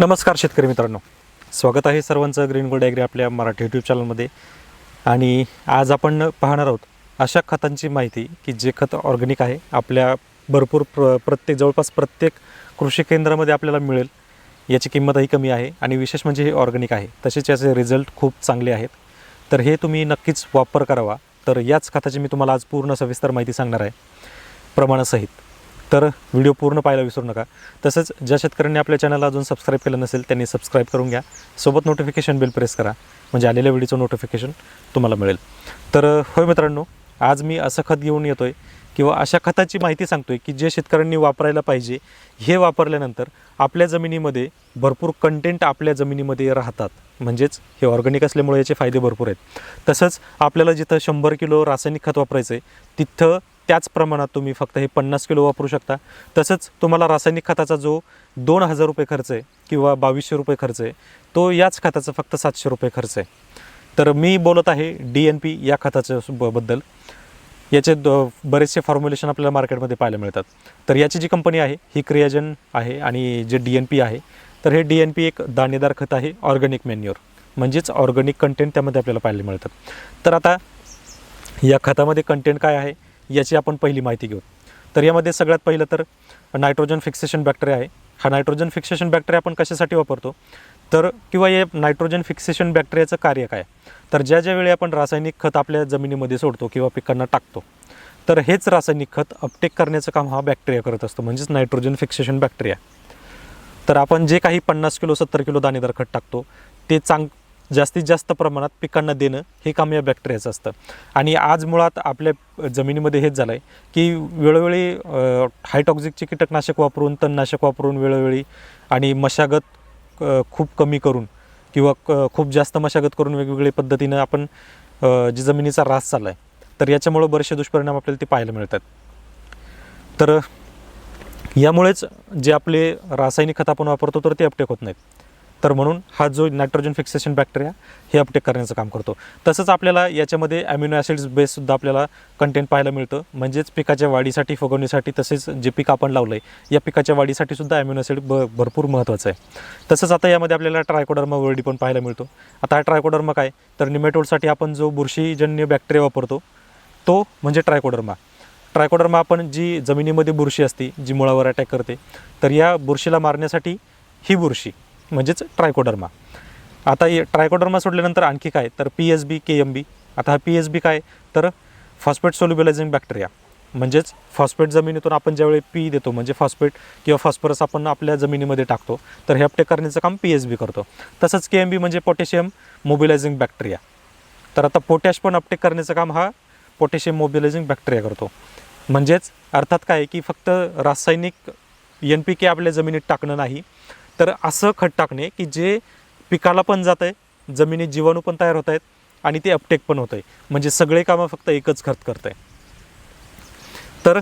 नमस्कार शेतकरी मित्रांनो. स्वागत आहे सर्वांचं ग्रीन गोल्ड ॲग्री आपल्या मराठी यूट्यूब चॅनलमध्ये आणि आज आपण पाहणार आहोत अशा खतांची माहिती की जे खत ऑर्गॅनिक आहे आपल्या भरपूर प्र प्रत्येक जवळपास प्रत्येक कृषी केंद्रामध्ये आपल्याला मिळेल. याची किंमतही कमी आहे आणि विशेष म्हणजे हे ऑर्गॅनिक आहे. तसेच याचे रिझल्ट खूप चांगले आहेत. तर हे तुम्ही नक्कीच वापर करावा. तर याच खताची मी तुम्हाला आज पूर्ण सविस्तर माहिती सांगणार आहे. प्रमाणासहित. तर व्हिडिओ पूर्ण पाहायला विसरू नका. तसंच ज्या शेतकऱ्यांनी आपल्या चॅनलला अजून सबस्क्राईब केलं नसेल त्यांनी सबस्क्राईब करून घ्या. सोबत नोटिफिकेशन बिल प्रेस करा. म्हणजे आलेल्या व्हिडिओचं नोटिफिकेशन तुम्हाला मिळेल. तर होय मित्रांनो आज मी असं खत घेऊन येतो आहे किंवा अशा खताची माहिती सांगतो आहे की जे शेतकऱ्यांनी वापरायला पाहिजे हे वापरल्यानंतर आपल्या जमिनीमध्ये भरपूर कंटेंट आपल्या जमिनीमध्ये राहतात. म्हणजेच हे ऑर्गॅनिक असल्यामुळे याचे फायदे भरपूर आहेत. तसंच आपल्याला जिथं शंभर किलो रासायनिक खत वापरायचं आहे तिथं त्याच प्रमाणात तुम्ही फक्त हे पन्नास किलो वापरू शकता. तसंच तुम्हाला रासायनिक खताचा जो दोन हजार रुपये खर्च आहे किंवा बावीसशे रुपये खर्च आहे तो याच खताचा फक्त सातशे रुपये खर्च आहे. तर मी बोलत आहे डी एन पी या खताच्या ब- बद्दल. याचे द बरेचसे फॉर्म्युलेशन आपल्याला मार्केटमध्ये पाहायला मिळतात. तर याची जी कंपनी आहे ही क्रियाजन आहे आणि जे डी एन पी आहे तर हे डी एन पी एक दाणेदार खत आहे ऑर्गॅनिक मॅन्युअर म्हणजेच ऑर्गॅनिक कंटेंट त्यामध्ये आपल्याला पाहायला मिळतात. तर आता या खतामध्ये कंटेंट काय आहे? याची आपण पहिली माहिती घेऊ. तर यामध्ये सगळ्यात पहिलं तर नायट्रोजन फिक्सेशन बॅक्टेरिया आहे. हा नायट्रोजन फिक्सेशन बॅक्टेरिया आपण कशासाठी वापरतो? तर किंवा या नायट्रोजन फिक्सेशन बॅक्टेरियाचं कार्य काय? तर ज्या ज्या वेळी आपण रासायनिक खत आपल्या जमिनीमध्ये सोडतो किंवा पिकांना टाकतो तर हेच रासायनिक खत अपटेक करण्याचं काम हा बॅक्टेरिया करत असतो म्हणजेच नायट्रोजन फिक्सेशन बॅक्टेरिया तर आपण जे काही पन्नास किलो सत्तर किलो दाणेदार खत टाकतो ते चांग जास्तीत जास्त प्रमाणात पिकांना देणं हे काम या बॅक्टेरियाचं असतं. आणि आज मुळात आपल्या जमिनीमध्ये हेच झालं आहे की वेळोवेळी हायटॉक्झिकचे कीटकनाशक वापरून तणनाशक वापरून वेळोवेळी आणि मशागत खूप कमी करून किंवा क- खूप जास्त मशागत करून वेगवेगळ्या पद्धतीनं आपण जे जी जमिनीचा ऱ्हास चालला आहे तर याच्यामुळं बरेचसे दुष्परिणाम आपल्याला ते पाहायला मिळतात. तर यामुळेच जे आपले रासायनिक खत आपण वापरतो तर ते अपटेक होत नाहीत. तर म्हणून हा जो नायट्रोजन फिक्सेशन बॅक्टेरिया हे अपटेक करण्याचं काम करतो. तसंच आपल्याला याच्यामध्ये अॅमिनो ॲसिड्स बेससुद्धा आपल्याला कंटेंट पाहायला मिळतं. म्हणजेच पिकाच्या वाढीसाठी फुगवण्यासाठी तसेच जे पीक आपण लावलं आहे या पिकाच्या वाढीसाठी सुद्धा ॲसिड ब भरपूर महत्त्वाचं आहे. तसंच आता यामध्ये आपल्याला ट्रायकोडर्मा वर्डी पण पाहायला मिळतो. आता हा ट्रायकोडर्मा काय? तर निमेटोडसाठी आपण जो बुरशीजन्य बॅक्टेरिया वापरतो तो म्हणजे ट्रायकोडर्मा ट्रायकोडर्मा आपण जी जमिनीमध्ये बुरशी असते जी मुळावर अटॅक करते तर या बुरशीला मारण्यासाठी ही बुरशी म्हणजेच ट्रायकोडर्मा. आता हे ट्रायकोडर्मा सोडल्यानंतर आणखी काय? तर P S B K M B. आता हा पी एस बी काय? तर फॉस्फेट सोल्युबलायझिंग बॅक्टेरिया. म्हणजेच फॉस्फेट जमिनीतून आपण ज्यावेळी पी देतो म्हणजे फॉस्फेट किंवा फॉस्फरस आपण आपल्या जमिनीमध्ये टाकतो तर हे अपटेक करण्याचं काम पी एस बी करतो. तसंच के एम बी म्हणजे पोटॅशियम मोबिलायझिंग बॅक्टेरिया. तर आता पोटॅश पण अपटेक करण्याचं काम हा पोटॅशियम मोबिलायझिंग बॅक्टेरिया करतो. म्हणजेच अर्थात काय आहे की फक्त रासायनिक एन पी के आपल्या जमिनीत टाकणं नाही तर असं खत टाकणे की जे पिकाला पण जात आहे जमिनीत जीवाणू पण तयार होत आहेत आणि ते अपटेक पण होत आहे. म्हणजे सगळे कामं फक्त एकच खत करत आहे. तर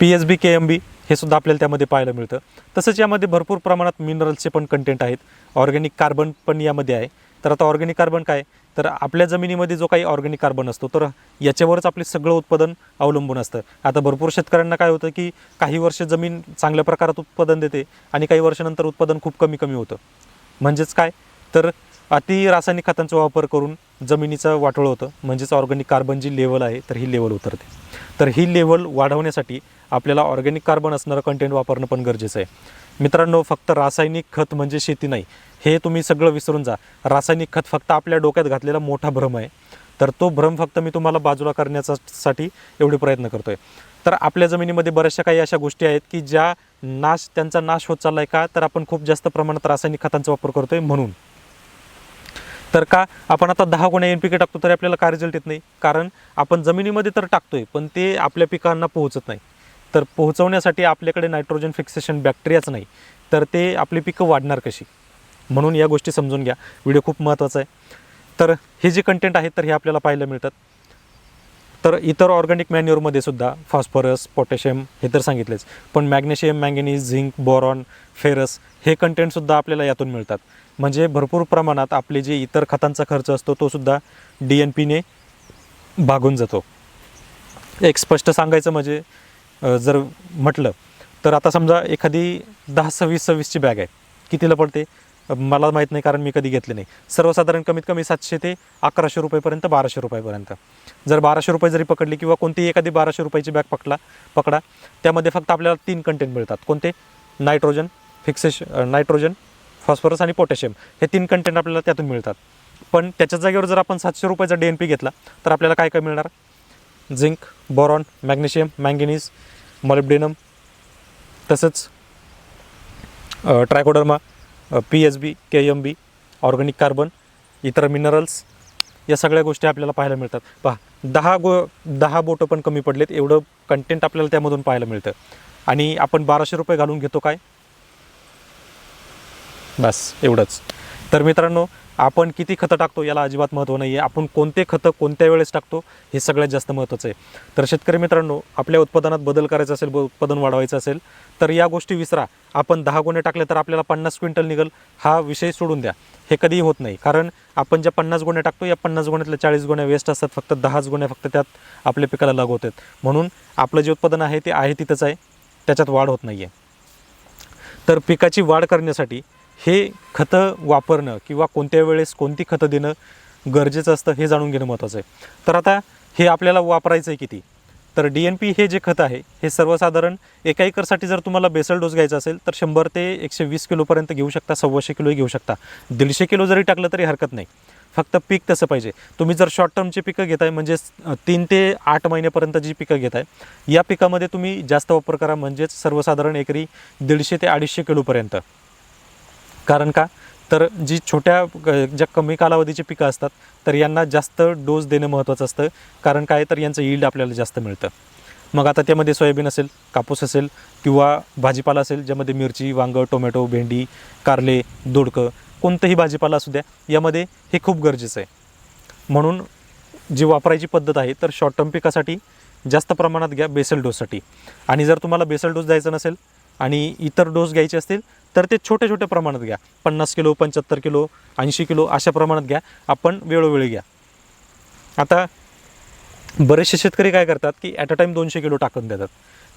P S B K M B हे सुद्धा आपल्याला त्यामध्ये पाहायला मिळतं. तसंच यामध्ये भरपूर प्रमाणात मिनरल्सचे पण कंटेंट आहेत. ऑर्गॅनिक कार्बन पण यामध्ये आहे. तर आता ऑर्गॅनिक कार्बन काय? तर आपल्या जमिनीमध्ये जो काही ऑर्गॅनिक कार्बन असतो तर याच्यावरच आपले सगळं उत्पादन अवलंबून असतं. आता भरपूर शेतकऱ्यांना काय होतं की काही वर्ष जमीन चांगल्या प्रकारात उत्पादन देते आणि काही वर्षानंतर उत्पादन खूप कमी कमी होतं. म्हणजेच काय? तर अति रासायनिक खतांचा वापर करून जमिनीचं वाटोळ होतं. म्हणजेच ऑर्गॅनिक कार्बन जी लेवल आहे तर ही लेवल उतरते. तर ही लेवल वाढवण्यासाठी आपल्याला ऑर्गॅनिक कार्बन असणारं कंटेंट वापरणं पण गरजेचं आहे. मित्रांनो फक्त रासायनिक खत म्हणजे शेती नाही. हे तुम्ही सगळं विसरून जा. रासायनिक खत फक्त आपल्या डोक्यात घातलेला मोठा भ्रम आहे. तर तो भ्रम फक्त मी तुम्हाला बाजूला करण्याचा साठी एवढे प्रयत्न करतोय. तर आपल्या जमिनीमध्ये बऱ्याचशा काही अशा गोष्टी आहेत की ज्या नाश त्यांचा नाश होत चाललाय का तर आपण खूप जास्त प्रमाणात रासायनिक खतांचा वापर करतोय म्हणून. तर का आपण आता दहा गुण्या एन पी के टाकतो तरी आपल्याला काय रिझल्ट येत नाही. कारण आपण जमिनीमध्ये तर टाकतोय पण ते आपल्या पिकांना पोहोचत नाही. तर पोहोचवण्यासाठी आपल्याकडे नायट्रोजन फिक्सेशन बॅक्टेरियाच नाही तर ते आपली पिकं वाढणार कशी? म्हणून या गोष्टी समजून घ्या. व्हिडिओ खूप महत्त्वाचा आहे. तर हे जे कंटेंट आहेत तर हे आपल्याला पाहायला मिळतात. तर इतर ऑर्गॅनिक मॅन्युअरमध्ये सुद्धा फॉस्फरस पोटॅशियम हे तर सांगितलेच. पण magnesium manganese zinc boron ferrous हे कंटेंटसुद्धा आपल्याला यातून मिळतात. म्हणजे भरपूर प्रमाणात आपले जे इतर खतांचा खर्च असतो तो सुद्धा डी एन पीने भागून जातो. एक स्पष्ट सांगायचं म्हणजे जर म्हटलं तर आता समजा एखादी दहा सव्वीस सव्वीसची बॅग आहे कितीला पडते? मला माहीत नाही कारण मी कधी घेतले नाही. सर्वसाधारण कमीत कमी सातशे ते अकराशे रुपयेपर्यंत बाराशे रुपयेपर्यंत. जर बाराशे रुपये जरी पकडली किंवा कोणतीही एखादी बाराशे रुपयाची बॅग पकडला पकडा त्यामध्ये फक्त आपल्याला तीन कंटेंट मिळतात. कोणते? नायट्रोजन फिक्सेश नायट्रोजन फॉस्फरस आणि पोटॅशियम हे तीन कंटेंट आपल्याला त्यातून मिळतात. पण त्याच्या जागेवर जर आपण सातशे रुपयाचा डी एन पी घेतला तर आपल्याला काय काय मिळणार? Zinc boron magnesium manganese molybdenum तसंच Trichoderma P H B K M B organic carbon इतर मिनरल्स या सगळ्या गोष्टी आपल्याला पाहायला मिळतात. पहा दहा गो दहा बोटं पण कमी पडलेत एवढं कंटेंट आपल्याला त्यामधून पाहायला मिळतं. आणि आपण बाराशे रुपये घालून घेतो काय? बस एवढंच. तर मित्रांनो आपण किती खतं टाकतो याला अजिबात महत्त्व नाही आहे आपण कोणते खतं कोणत्या वेळेस टाकतो हे सगळ्यात जास्त महत्त्वाचं आहे. तर शेतकरी मित्रांनो आपल्या उत्पादनात बदल करायचा असेल ब- उत्पादन वाढवायचं असेल तर या गोष्टी विसरा. आपण दहा गुणे टाकले तर आपल्याला पन्नास क्विंटल निघल. हा विषय सोडून द्या. हे कधीही होत नाही. कारण आपण ज्या पन्नास गुणे टाकतो या पन्नास गुण्यातल्या चाळीस गुण्या वेस्ट असतात. फक्त दहाच गुणे फक्त त्यात आपल्या पिकाला लागू होतात. म्हणून आपलं जे उत्पादन आहे ते आहे तिथंच आहे. त्याच्यात वाढ होत नाही आहे तर पिकाची वाढ करण्यासाठी हे खतं वापरणं किंवा कोणत्या वेळेस कोणती खतं देणं गरजेचं असतं हे जाणून घेणं महत्त्वाचं आहे. तर आता हे आपल्याला वापरायचं आहे किती? तर डी एन पी हे जे खत आहे हे सर्वसाधारण एका एकरसाठी जर तुम्हाला बेसल डोस घ्यायचा असेल तर शंभर ते एकशे वीस किलोपर्यंत घेऊ शकता सव्वाशे किलोही घेऊ शकता. दीडशे किलो जरी टाकलं तरी हरकत नाही. फक्त पीक तसं पाहिजे. तुम्ही जर शॉर्ट टर्मची पिकं घेताय म्हणजे तीन ते आठ महिन्यापर्यंत जी पिकं घेत आहे या पिकामध्ये तुम्ही जास्त वापर करा म्हणजेच सर्वसाधारण एकरी दीडशे ते अडीचशे किलोपर्यंत कारण का? तर जी छोट्या ग- ज्या कमी कालावधीची पिकं असतात तर यांना जास्त डोस देणं महत्त्वाचं असतं. कारण काय? तर यांचं यील्ड आपल्याला जास्त मिळतं. मग आता त्यामध्ये सोयाबीन असेल कापूस असेल किंवा भाजीपाला असेल ज्यामध्ये मिरची वांगं टोमॅटो भेंडी कारले दोडकं कोणतंही भाजीपाला असू द्या यामध्ये हे खूप गरजेचं आहे. म्हणून जी वापरायची पद्धत आहे तर शॉर्ट टर्म पिकासाठी जास्त प्रमाणात घ्या बेसल डोससाठी. आणि जर तुम्हाला बेसल डोस द्यायचा नसेल आणि इतर डोस घ्यायचे असतील तर ते छोट्या छोट्या प्रमाणात घ्या. पन्नास किलो पंच्याहत्तर किलो ऐंशी किलो अशा प्रमाणात घ्या. आपण वेळोवेळी घ्या. आता बरेचसे शेतकरी काय करतात की ॲट अ टाईम दोनशे किलो टाकून देतात.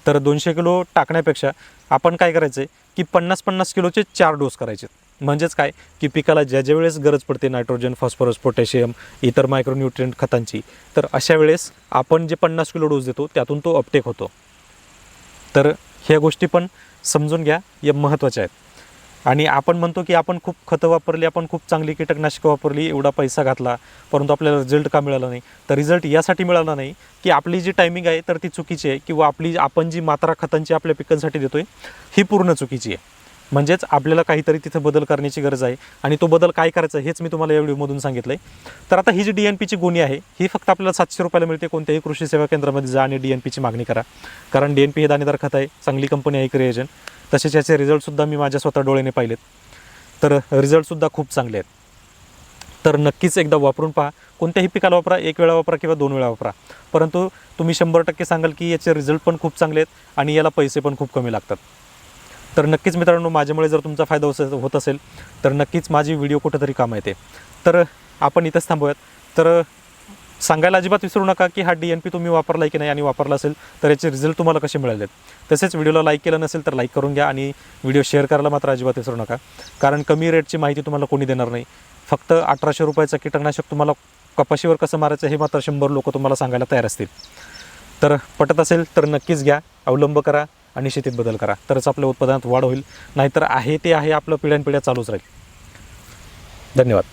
तर दोनशे किलो टाकण्यापेक्षा आपण काय करायचं आहे की पन्नास पन्नास किलोचे चार डोस करायचे. म्हणजेच काय? की पिकाला ज्या ज्या वेळेस गरज पडते नायट्रोजन फॉस्फरस पोटॅशियम इतर मायक्रोन्युट्रियंट खतांची तर अशा वेळेस आपण जे पन्नास किलो डोस देतो त्यातून तो अपटेक होतो. तर ह्या गोष्टी पण समजून घ्या या महत्त्वाच्या आहेत. आणि आपण म्हणतो की आपण खूप खतं वापरली आपण खूप चांगली कीटकनाशकं वापरली एवढा पैसा घातला परंतु आपल्याला रिझल्ट का मिळाला नाही? तर रिझल्ट यासाठी मिळाला नाही की आपली जी टायमिंग आहे तर ती चुकीची आहे किंवा आपली आपण जी मात्रा खतांची आपल्या पिकांसाठी देतो आहे ही पूर्ण चुकीची आहे. म्हणजेच आपल्याला काहीतरी तिथं बदल करण्याची गरज आहे. आणि तो बदल काय करायचा हेच मी तुम्हाला या व्हिडिओमधून सांगितलं आहे तर आता ही जी डी एन पीची गुणी आहे ही फक्त आपल्याला सातशे रुपयाला मिळते. कोणत्याही कृषी सेवा केंद्रामध्ये जा आणि डी एन पीची मागणी करा. कारण डी एन पी हे दाणेदार खत आहे. चांगली कंपनी आहे क्रिएजन तसेच याचे रिझल्टसुद्धा मी माझ्या स्वतः डोळ्याने पाहिलेत. तर रिझल्टसुद्धा खूप चांगले आहेत. तर नक्कीच एकदा वापरून पहा. कोणत्याही पिकाला वापरा. एक वेळा वापरा किंवा दोन वेळा वापरा. परंतु तुम्ही शंभर टक्के सांगाल की याचे रिझल्ट पण खूप चांगले आहेत आणि याला पैसे पण खूप कमी लागतात. तर नक्कीच मित्रांनो माझ्यामुळे जर तुमचा फायदा होस- होत असेल तर नक्कीच माझी व्हिडिओ कुठंतरी काम येते. तर आपण इथंच थांबूयात. तर सांगायला अजिबात विसरू नका की हा डी एन पी तुम्ही वापरला आहे की नाही आणि वापरला असेल तर याचे रिझल्ट तुम्हाला कसे मिळालेत. तसेच व्हिडिओला लाईक केलं नसेल तर लाईक करून घ्या आणि व्हिडिओ शेअर करायला मात्र अजिबात विसरू नका. कारण कमी रेटची माहिती तुम्हाला कोणी देणार नाही. फक्त अठराशे रुपयाचं कीटकनाशक तुम्हाला कपाशीवर कसं मारायचं हे मात्र शंभर लोक तुम्हाला सांगायला तयार असतील. तर पटत असेल तर नक्कीच घ्या. अवलंब करा. आणि शेतीत बदल करा. तरच आपल्या उत्पादनात वाढ होईल. नाहीतर आहे ते आहे आपलं पिढ्यानपिढ्या चालूच राहील. धन्यवाद.